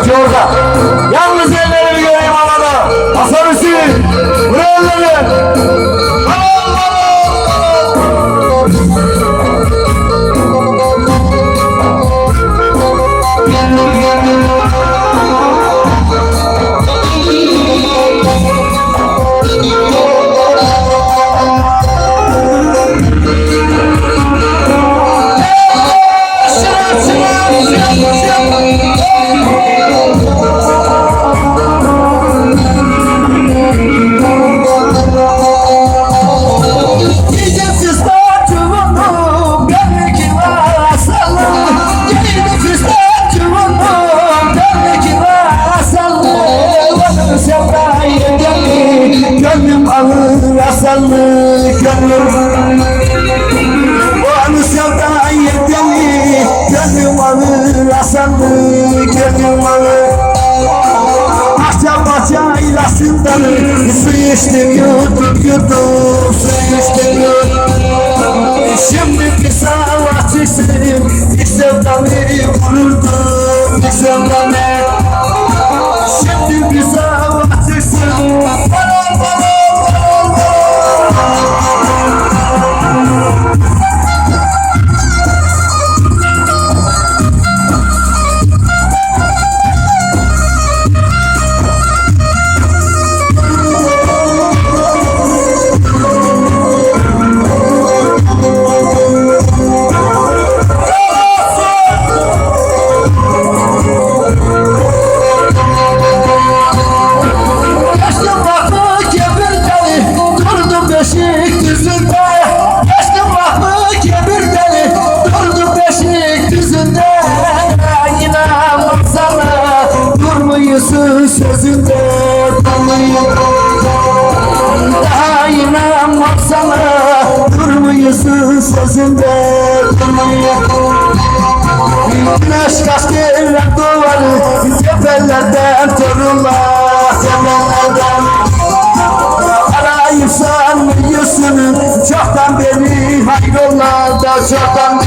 Çiftçi orada. Yalnız elleri göreyim havada. Hasan Hüseyin. Buraya elleri. Tamam, tamam. Alır asalı Gönlüm Onu sevdayı gönlüm Gönlüm alır asalı Gönlüm alır Akça bahçe ilasından Su içtim yudum yudum Su içtim yudum Şimdi bir savaş çıksın Bir sevdamı vururdum Bir sevdamı Durmuyorsun sözünde Daha inanmam sana Durmuyorsun sözünde Güneş kaçtı duvarı Tepelerden torunlar Tepelerden. Arayıp sanmıyorsun Çoktan beri hayrollarda Çoktan